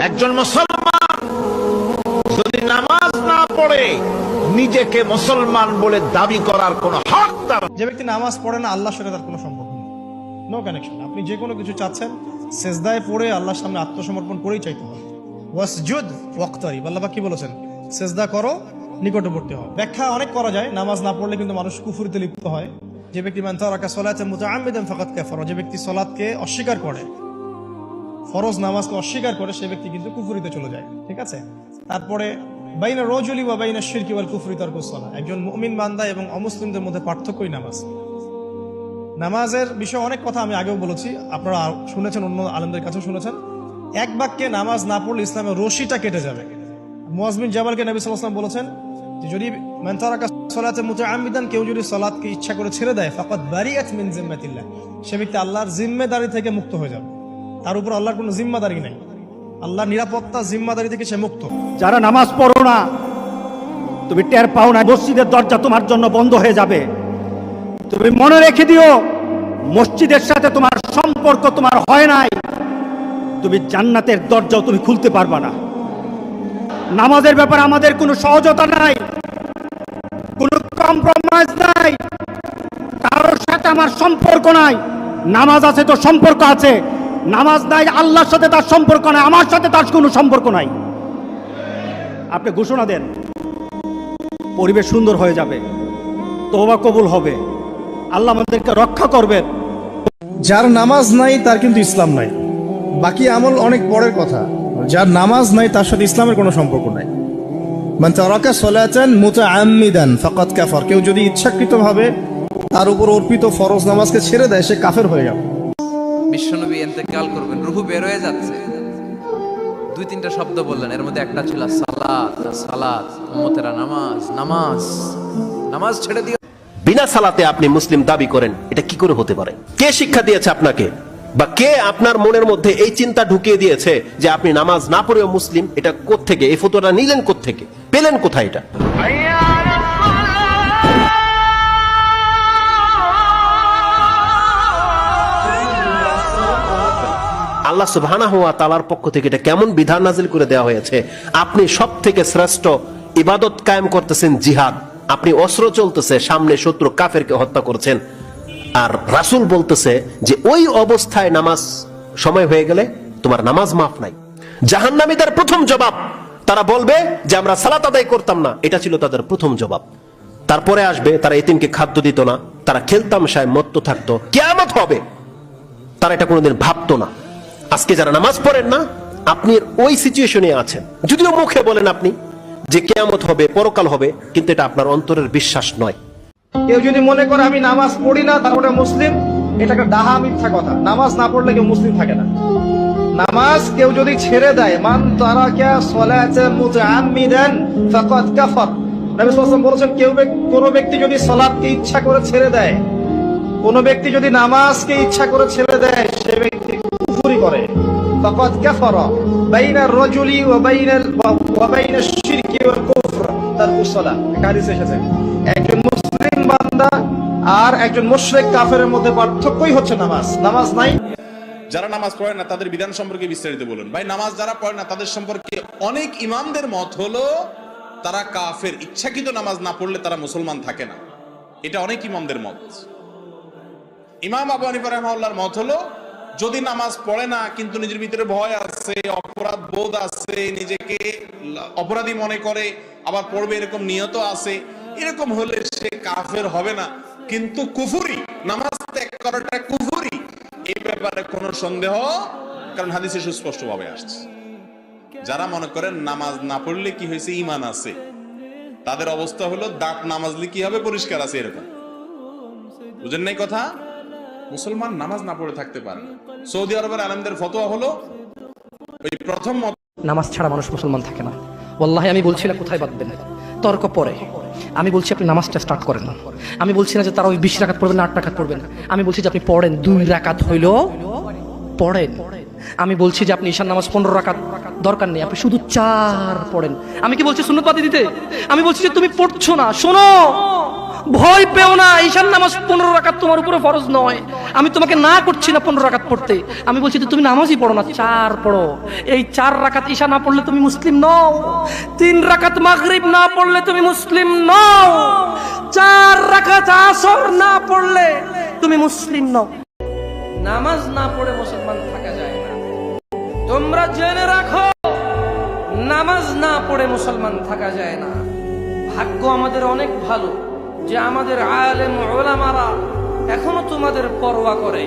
একজন মুসলমান যদি নামাজ না পড়ে, নিজেকে মুসলমান বলে দাবি করার কোন হক তার যে ব্যক্তি নামাজ পড়ে না, আল্লাহর সাথে তার কোনো সম্পর্ক নেই। নো কানেকশন আপনি যে কোনো কিছু চাচ্ছেন, সেজদায় পড়ে আল্লাহর সামনে আত্মসমর্পণ করেই চাইতে হবে। ওয়াসজুদ ওয়াক্তারি। আল্লাহ কি বলেছেন? সেজদা করো, নিকটবর্তী হও। ব্যাখ্যা অনেক করা যায়, নামাজ না পড়লে কিন্তু মানুষ কুফুরিতে লিপ্ত হয়। যে ব্যক্তি মান তারাকা সলাতে মুতাআম্মিদান ফাকাত কাফারা। যে ব্যক্তি সলাতকে অস্বীকার করে ফরজ নামাজকে অস্বীকার করে সে ব্যক্তি কিন্তু কুফুরিতে চলে যায়, ঠিক আছে? তারপরে বাইনা রজুলি বা বাইনা শিরকি ওয়াল কুফরি তারকুসলা একজন মুমিন বান্দা এবং অমুসলিমদের মধ্যে পার্থক্যই নামাজ। নামাজের বিষয়ে অনেক কথা আমি আগেও বলেছি, আপনারা শুনেছেন, অন্য আলমদের কাছেও শুনেছেন। এক বাক্যে নামাজ না পড়লে ইসলামের রশিটা কেটে যাবে। মুয়াজমিন জাবালকে নবী আলাইহি বলেছেন যে, যদি মান তারাকা সলাতে মুতাআম্মিদান, কেউ যদি সালাতকে ইচ্ছা করে ছেড়ে দেয়, ফাকাদ বারিআত মিন জিম্মাতিল্লাহ। সে ব্যক্তি আল্লাহর জিম্মেদারি থেকে মুক্ত হয়ে যাবে। তার উপর আল্লাহর কোনো জিম্মাদারি নাই। আল্লাহর নিরাপত্তা, জিম্মাদারি থেকে সে মুক্ত। যারা নামাজ পড়ো না, তুমি টের পাও না, মসজিদের দরজা তোমার জন্য বন্ধ হয়ে যাবে। তুমি মনে রেখে দিও, মসজিদের সাথে তোমার সম্পর্ক তোমার হয় নাই। তুমি জান্নাতের দরজাও তুমি খুলতে পারবা না। নামাজের ব্যাপারে আমাদের কোনো সহজতা নাই, কোনো কম্প্রোমাইজ নাই, কারোর সাথে আমার সম্পর্ক নাই। নামাজ আছে তো সম্পর্ক আছে নামাজ নাই, আল্লাহর সাথে তার সম্পর্ক নাই, আমার সাথে তার কোনো সম্পর্ক নাই। আপনি ঘোষণা দেন, পরিবেশ সুন্দর হয়ে যাবে তোবা কবুল হবে, আল্লাহ আমাদেরকে রক্ষা করবেন যার নামাজ নাই, তার কিন্তু ইসলাম নাই। বাকি আমল অনেক পরের কথা। যার নামাজ নাই, তার সাথে ইসলামের কোনো সম্পর্ক নাই। মানে তারাকা সলাতান মুতাআম্মিদান, ফাকাদ কাফার। কেউ যদি ইচ্ছাকৃতভাবে তার উপর অর্পিত ফরজ নামাজকে ছেড়ে দেয়, সে কাফের হয়ে যাবে। বিশ্বনবী এতেকাল করবেন রুহু বের হয়ে যাচ্ছে। দুই তিনটা শব্দ বললেন এর মধ্যে একটা ছিল সালাত সালাত উম্মতেরা নামাজ নামাজ নামাজ ছেড়ে দিও। বিনা সালাতে আপনি মুসলিম দাবি করেন এটা কি করে হতে পারে? কে শিক্ষা দিয়েছে আপনাকে? বা কে আপনার মনের মধ্যে এই চিন্তা ঢুকিয়ে দিয়েছে যে আপনি নামাজ না পড়েও মুসলিম? এটা কোত্থেকে? এই ফটোটা নিলেন কোত্থেকে? পেলেন কোথায় এটা? আল্লাহ সুবহানাহু ওয়া তাআলার পক্ষ থেকে এটা কেমন বিধান নাজিল করে দেওয়া হয়েছে? আপনি সব থেকে শ্রেষ্ঠ ইবাদত কায়েম করতেছেন জিহাদ। আপনি অস্ত্র চলতেছে, সামনে শত্রু কাফেরকে হত্যা করছেন। আর রাসূল বলতেছে যে ওই অবস্থায় নামাজ সময় হয়ে গেলে তোমার নামাজ মাফ নাই। জাহান্নামীদের প্রথম জবাব। তারা বলবে যে আমরা সালাত আদায় করতাম না, এটা ছিল তাদের প্রথম জবাব। তারপরে আসবে, তারা এতিমকে খাদ্য দিত না, তারা খেলতামশায় মত্ত থাকতো। কেয়ামত হবে। তারা এটা কোনোদিন ভাবতো না। আজকে যারা নামাজ পড়েন না, আপনি ওই সিচুয়েশনে আছেন। যদিও মুখে বলেন আপনি যে কেয়ামত হবে, পরকাল হবে, কিন্তু এটা আপনার অন্তরের বিশ্বাস নয়। কেউ যদি মনে করে আমি নামাজ পড়ি না, তাহলে মুসলিম এটা একটা ডাহা মিথ্যা কথা। নামাজ না পড়লে কেউ মুসলিম থাকে না। নামাজ কেউ যদি ছেড়ে দেয়, মান তারাকা সলাতে মুতাআম্মিদান ফাকাদ কাফার। নবী সাল্লাল্লাহু বলেছেন, কেউ কোন ব্যক্তি যদি সালাতকে ইচ্ছা করে ছেড়ে দেয়, কোন ব্যক্তি যদি নামাজকে ইচ্ছা করে ছেড়ে দেয়, সে ব্যক্তি করে। ওয়া বাইনা শিরকি ওয়াল কুফর। তারকুস সালাত একটা হাদিসে এসেছে। একজন মুসলিম বান্দা আর একজন মুশরিক কাফেরের মধ্যে পার্থক্যই হচ্ছে নামাজ। নামাজ নাই। যারা নামাজ পড়ে না, তাদের বিধান সম্পর্কে বিস্তারিত বলুন। ভাই, নামাজ যারা পড়ে না, তাদের সম্পর্কে অনেক ইমামদের মত হলো, তারা কাফের। ইচ্ছাকৃত নামাজ না পড়লে তারা মুসলমান থাকে না। এটা অনেক ইমামদের মত। ইমাম আবু হানিফা মত হলো যদি নামাজ পড়ে না, কিন্তু নিজের ভিতরে ভয় আছে, অপরাধ বোধ আছে, নিজেকে অপরাধী মনে করে, আবার পড়বে এরকম নিয়ত আছে, এরকম হলে সে কাফের হবে না। কিন্তু কুফুরি, নামাজ ত্যাগ করাটা কুফুরি এই ব্যাপারে কোনো সন্দেহ কারণ হাদিসে সুস্পষ্ট ভাবে আসছে। যারা মনে করেন নামাজ না পড়লে কি হয়েছে? ইমান আছে। তাদের অবস্থা হলো, দাঁত নামাজলে কি হবে? পরিষ্কার আছে এরকম। বুঝেন নাই কথা? মুসলমান নামাজ না পড়ে থাকতে পারে। সৌদি আরবের আলমদের ফতোয়া হলো, ওই প্রথম নামাজ ছাড়া মানুষ মুসলমান থাকে না। ওল্লাহি আমি বলছি না কোথায় বাঁধবেন? তর্ক পরে। আমি বলছি আপনি নামাজটা স্টার্ট করেন আমি বলছি না যে তারা ওই বিশ রাকাত পড়বেন না, আট রাকাত পড়বেন আমি বলছি যে আপনি পড়েন, দুই রাকাত হইল পড়েন। আমি বলছি যে আপনি ঈশান নামাজ পনেরো রাকাত দরকার নেই, আপনি শুধু চার পড়েন। আমি কি বলছি সুন্নত পাতি দিতে? আমি বলছি যে তুমি পড়ছো না, শোনো! ভয় পেও না, ঈশান নামাজ পনেরো রাকাত তোমার উপরে ফরজ নয়। আমি তোমাকে না করছি না পনেরো রাকাত পড়তে। আমি বলছি যে তুমি নামাজই পড়ো না, চার পড়ো। এই চার রাকাত ঈশা না পড়লে তুমি মুসলিম নও। তিন রাকাত মাগরিব না পড়লে তুমি মুসলিম নও। চার রাকাত আসর না পড়লে তুমি মুসলিম নও। নামাজ না পড়ে মুসলমান থাকা যায় না। তোমরা জেনে রাখো, নামাজ না পড়ে মুসলমান থাকা যায় না। ভাগ্য আমাদের অনেক ভালো। যে আমাদের আলেম ওলামারা এখনও তোমাদের পরোয়া করে।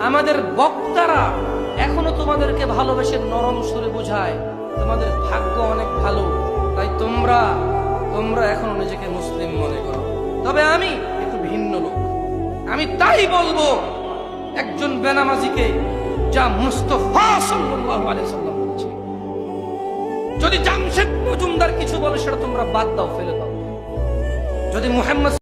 আমাদের বক্তারা এখনও তোমাদেরকে ভালোবেসে নরম সুরে বোঝায়। তোমাদের ভাগ্য অনেক ভালো, তাই তোমরা তোমরা এখনও নিজেকে মুসলিম মনে করো। তবে আমি একটু ভিন্ন লোক। আমি তাই বলব, একজন বেনামাজিকে যা মুস্তফা সাল্লাল্লাহু যদি জামশেদ মজুমদার কিছু বলে, সেটা তোমরা বাদ দাও, ফেলে দাও। যদি মুহাম্মদ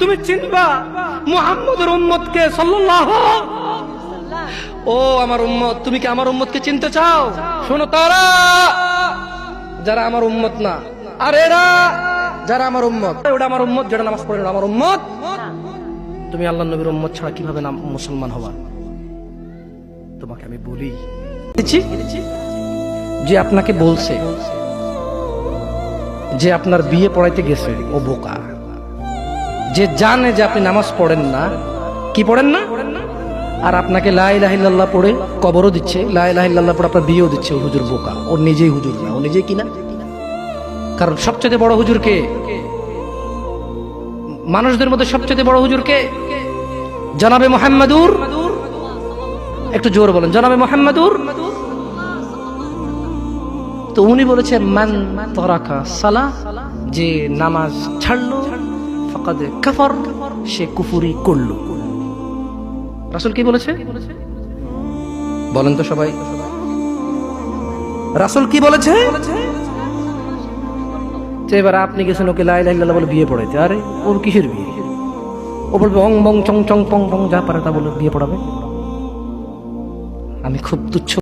তুমি চিনবা মুহাম্মদের উম্মতকে সাল্লাল্লাহু ও আমার উম্মত, তুমি কি আমার উম্মতকে চিনতে চাও? শোনো তারা, যারা আমার উম্মত না। আর এরা, যারা আমার উম্মত। ওটা আমার উম্মত যেটা নামাজ পড়ে আমার উম্মত। তুমি আল্লাহ নবীর উম্মত ছাড়া কীভাবে নাম মুসলমান হবা? তোমাকে আমি বলি। যে আপনাকে বলছে, যে আপনার বিয়ে পড়াইতে গেছে, ও বোকা। যে জানে যে আপনি নামাজ পড়েন না, কি পড়েন না? আর আপনাকে লাই লাহিল্লাহ পড়ে কবরও দিচ্ছে লাই লাহিল্লাহ পড়ে আপনার বিয়েও দিচ্ছে হুজুর বোকা ওর নিজেই হুজুর না, ও নিজেই কিনা কারণ সবচেয়ে বড় হুজুর কে? মানুষদের মধ্যে সবচেয়ে বড় হুজুর কে? জনাবে মোহাম্মদুর? একটু জোর বলেন, জনাবে মোহাম্মদুর? তো উনি বলেছে, মান তরাকা সালা, যে নামাজ ছাড়লো সে কুফুরি করল। রাসূল কি বলেছে? বলেন তো সবাই। রাসূল কি বলেছে? এবার আপনি গেছেন ওকে লাই লাই বলে বিয়ে পড়াইতে। আরে, ওর কিসের বিয়ে? ও বলবে, অং, বং, চং চং, পং পং, যা পারে তা বলে বিয়ে পড়াবে। আমি খুব তুচ্ছ